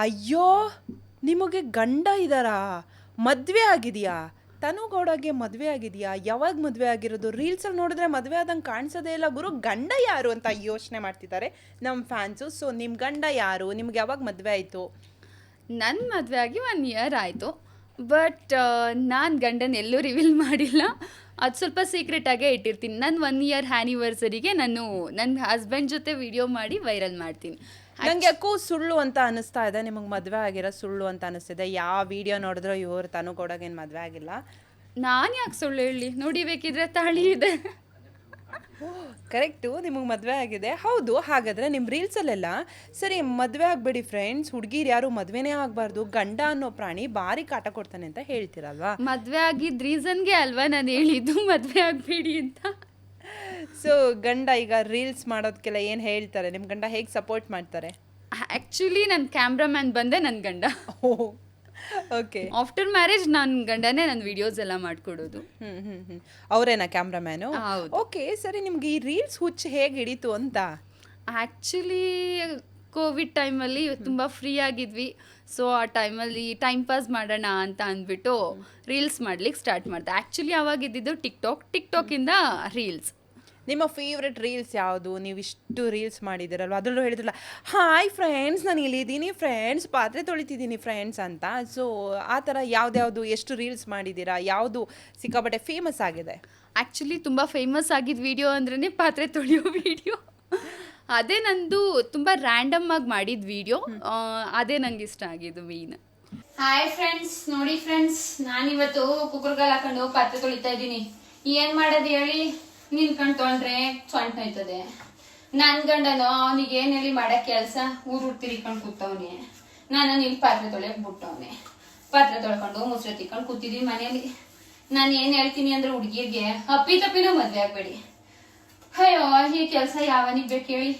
ಅಯ್ಯೋ, ನಿಮಗೆ ಗಂಡ ಇದ್ದಾರಾ ಮದುವೆ ಆಗಿದೆಯಾ? ತನುಗೌಡಗೆ ಮದುವೆ ಆಗಿದೆಯಾ? ಯಾವಾಗ ಮದುವೆ ಆಗಿರೋದು? ರೀಲ್ಸಲ್ಲಿ ನೋಡಿದ್ರೆ ಮದುವೆ ಆದಂಗೆ ಕಾಣಿಸೋದೇ ಇಲ್ಲ. ಗುರು, ಗಂಡ ಯಾರು ಅಂತ ಯೋಚನೆ ಮಾಡ್ತಿದ್ದಾರೆ ನಮ್ಮ ಫ್ಯಾನ್ಸು ಸೊ ನಿಮ್ಮ ಗಂಡ ಯಾರು? ನಿಮ್ಗೆ ಯಾವಾಗ ಮದುವೆ ಆಯಿತು? ನನ್ನ ಮದುವೆ ಆಗಿ ಒನ್ ಇಯರ್ ಆಯಿತು. ಬಟ್ ನಾನು ಗಂಡನ ಎಲ್ಲೂ ರಿವೀಲ್ ಮಾಡಿಲ್ಲ. ಅದು ಸ್ವಲ್ಪ ಸೀಕ್ರೆಟಾಗೇ ಇಟ್ಟಿರ್ತೀನಿ. ನನ್ನ ಒನ್ ಇಯರ್ ಆ್ಯನಿವರ್ಸರಿಗೆ ನಾನು ನನ್ನ ಹಸ್ಬೆಂಡ್ ಜೊತೆ ವಿಡಿಯೋ ಮಾಡಿ ವೈರಲ್ ಮಾಡ್ತೀನಿ. ನಂಗೆ ಯಾಕೋ ಸುಳ್ಳು ಅಂತ ಅನಿಸ್ತಾ ಇದೆ ನಿಮಗೆ ಮದುವೆ ಆಗಿರೋ ಸುಳ್ಳು ಅಂತ ಅನಿಸ್ತಿದೆ ಯಾವ ವಿಡಿಯೋ ನೋಡಿದ್ರು ಇವ್ರು ತನುಗೌಡಗೇನು ಮದುವೆ ಆಗಿಲ್ಲ. ನಾನು ಯಾಕೆ ಸುಳ್ಳು ಹೇಳಿ? ನೋಡಿಬೇಕಿದ್ರೆ ತಾಳಿ ಇದೆ. ಕರೆಕ್ಟು ನಿಮಗೆ ಮದುವೆ ಆಗಿದೆ. ಹೌದು ಹಾಗಾದರೆ ನಿಮ್ಮ ರೀಲ್ಸಲ್ಲೆಲ್ಲ ಸರಿ ಮದುವೆ ಆಗಬೇಡಿ ಫ್ರೆಂಡ್ಸ್ ಹುಡುಗಿರು ಯಾರು ಮದುವೆನೇ ಆಗಬಾರ್ದು ಗಂಡ ಅನ್ನೋ ಪ್ರಾಣಿ ಭಾರಿ ಕಾಟ ಕೊಡ್ತಾನೆ ಅಂತ ಹೇಳ್ತೀರಲ್ವಾ? ಮದುವೆ ಆಗಿದ್ದ ರೀಸನ್ಗೆ ಅಲ್ವಾ ನಾನು ಹೇಳಿದ್ದು? ಮದುವೆ ಆಗಬೇಡಿ ಅಂತ. ಸೊ ಗಂಡ ಈಗ ರೀಲ್ಸ್ ಮಾಡೋದಕ್ಕೆಲ್ಲ ಏನು ಹೇಳ್ತಾರೆ? ನಿಮ್ಮ ಗಂಡ ಹೇಗೆ ಸಪೋರ್ಟ್ ಮಾಡ್ತಾರೆ? ಆ್ಯಕ್ಚುಲಿ ನನ್ನ ಕ್ಯಾಮ್ರಾಮ್ಯಾನ್ ಬಂದೆ ನನ್ನ ಗಂಡ. ಓಕೆ ಆಫ್ಟರ್ ಮ್ಯಾರೇಜ್ ನನ್ನ ಗಂಡನೇ ನನ್ನ ವಿಡಿಯೋಸ್ ಎಲ್ಲ ಮಾಡಿಕೊಡೋದು. ಹ್ಞೂ ಹ್ಞೂ ಹ್ಞೂ ಅವರೇನಾ ಕ್ಯಾಮ್ರಾಮ್ಯಾನು ಹೌದು. ಓಕೆ ಸರಿ ನಿಮ್ಗೆ ಈ ರೀಲ್ಸ್ ಹುಚ್ಚು ಹೇಗೆ ಹಿಡೀತು ಅಂತ? ಆ್ಯಕ್ಚುಲಿ ಕೋವಿಡ್ ಟೈಮಲ್ಲಿ ತುಂಬ ಫ್ರೀ ಆಗಿದ್ವಿ. ಸೊ ಆ ಟೈಮಲ್ಲಿ ಟೈಮ್ ಪಾಸ್ ಮಾಡೋಣ ಅಂತ ಅಂದ್ಬಿಟ್ಟು ರೀಲ್ಸ್ ಮಾಡ್ಲಿಕ್ಕೆ ಸ್ಟಾರ್ಟ್ ಮಾಡಿದೆ. ಆ್ಯಕ್ಚುಲಿ ಅವಾಗ ಇದ್ದಿದ್ದು ಟಿಕ್ಟಾಕ್ ಟಿಕ್ಟಾಕಿಂದ ರೀಲ್ಸ್ ನಿಮ್ಮ ಫೇವ್ರೆಟ್ ರೀಲ್ಸ್ ಯಾವುದು? ನೀವು ಇಷ್ಟು ರೀಲ್ಸ್ ಮಾಡಿದ್ದೀರಲ್ವ? ಅದರಲ್ಲೂ ಹೇಳಿದ್ರಲ್ಲ ಹಾಯ್ ಫ್ರೆಂಡ್ಸ್ ನಾನು ಇಲ್ಲಿದ್ದೀನಿ ಫ್ರೆಂಡ್ಸ್ ಪಾತ್ರೆ ತೊಳಿತಿದ್ದೀನಿ ಫ್ರೆಂಡ್ಸ್ ಅಂತ. ಸೊ ಆ ಥರ ಯಾವ್ದ್ಯಾವುದು ಎಷ್ಟು ರೀಲ್ಸ್ ಮಾಡಿದ್ದೀರಾ? ಯಾವುದು ಸಿಕ್ಕಾಪಟ್ಟೆ ಫೇಮಸ್ ಆಗಿದೆ? ಆ್ಯಕ್ಚುಲಿ ತುಂಬ ಫೇಮಸ್ ಆಗಿದ್ದ ವಿಡಿಯೋ ಅಂದ್ರೇ ಪಾತ್ರೆ ತೊಳೆಯೋ ವಿಡಿಯೋ ಅದೇ ನಂದು ತುಂಬ ರ್ಯಾಂಡಮ್ ಆಗಿ ಮಾಡಿದ ವಿಡಿಯೋ ಅದೇ ನಂಗೆ ಇಷ್ಟ ಆಗಿದ್ದು ಮೀನ್ ಹಾಯ್ ಫ್ರೆಂಡ್ಸ್ ನೋಡಿ ಫ್ರೆಂಡ್ಸ್ ನಾನಿವತ್ತು ಕುಕ್ಕರ್ಗಲ್ ಹಾಕೊಂಡು ಪಾತ್ರೆ ತೊಳಿತಾ ಇದ್ದೀನಿ. ಏನ್ ಮಾಡೋದು ಹೇಳಿ? ನಿನ್ಕೊಂಡ್ ತೊಗೊಂಡ್ರೆ ಸೊಂಟ್ ಹೋಯ್ತದೆ. ನನ್ ಗಂಡನು ಅವನಿಗೆ ಏನ್ ಹೇಳಿ ಮಾಡಕ್ ಕೆಲ್ಸ, ಊರ್ ಊರ್ ತಿರ್ಕೊಂಡು ಕೂತವ್ನೆ. ನಾನು ನಿನ್ ಪಾತ್ರೆ ತೊಳೆಯಕ್ ಬಿಟ್ಟವ್ನೆ. ಪಾತ್ರೆ ತೊಳ್ಕೊಂಡು ಮುಸ್ರೆ ತಿಕ್ಕೊಂಡು ಕೂತಿದ್ವಿ ಮನೇಲಿ ನಾನು ಏನ್ ಹೇಳ್ತೀನಿ ಅಂದ್ರೆ ಹುಡ್ಗಿರ್ಗೆ ಅಪ್ಪಿ ತಪ್ಪಿನೂ ಮದ್ವೆ ಆಗ್ಬೇಡಿ. ಅಯ್ಯೋ, ಈ ಕೆಲ್ಸ ಯಾವನಿಗ್ ಬೇಕು ಹೇಳಿ?